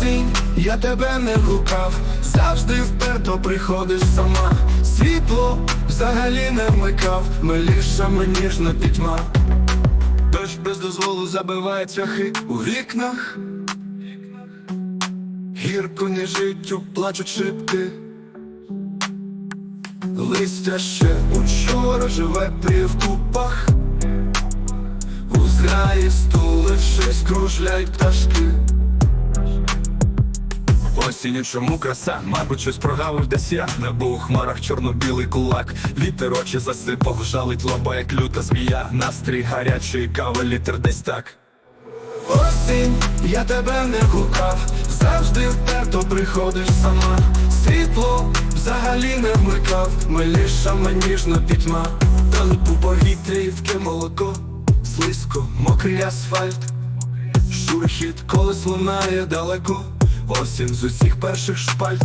Осінь, я тебе не гукав, завжди вперто приходиш сама. Світло взагалі не вмикав, милішами ніжно пітьма. Дощ без дозволу забиває цвяхи у вікнах. Гірко не життю плачуть шибки. Листя ще учора живе при вкупах. У зграї стулившись, кружляють пташки. Осінь, чому краса, мабуть, щось прогавив десь я. Небо у хмарах чорно-білий кулак. Вітер очі засипав, жалить лоба, як люта змія. Настрій гарячої кави, літер десь так. Осінь, я тебе не гукав, завжди вперто приходиш сама. Світло взагалі не вмикав, милішами ніжно пітьма. Тануть у повітрі вке молоко, слизько, мокрий асфальт, шурхіт колес лунає далеко, осінь з усіх перших шпальт.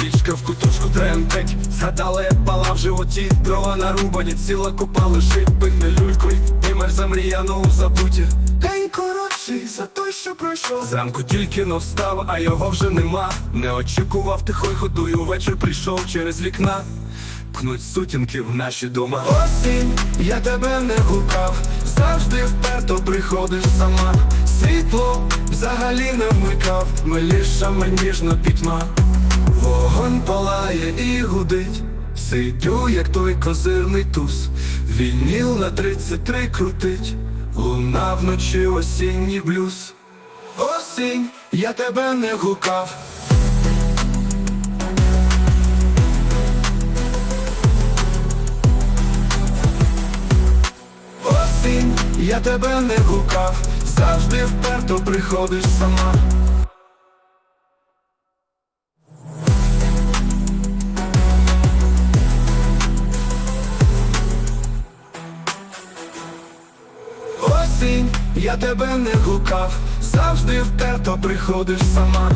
Пічка в куточку тремтить, згадала, як пала в животі, дрова нарубані, ціла купа лежить, пихне люлькою, і замріяно у забуті. День коротший за той, що пройшов. Зранку тільки но встав, а його вже нема. Не очікував тихою ходою, вечір прийшов через вікна. Пнуть сутінки в наші дома. Осінь, я тебе не гукав, завжди вперто приходиш сама. Світло взагалі не вмикав, милішами ніжно пітьма. Вогонь палає і гудить, сидю, як той козирний туз, Вініл на 33 крутить, луна вночі осінній блюз. Осінь, я тебе не гукав. Я тебе не гукав, завжди вперто приходиш сама. Осінь, я тебе не гукав, завжди вперто приходиш сама.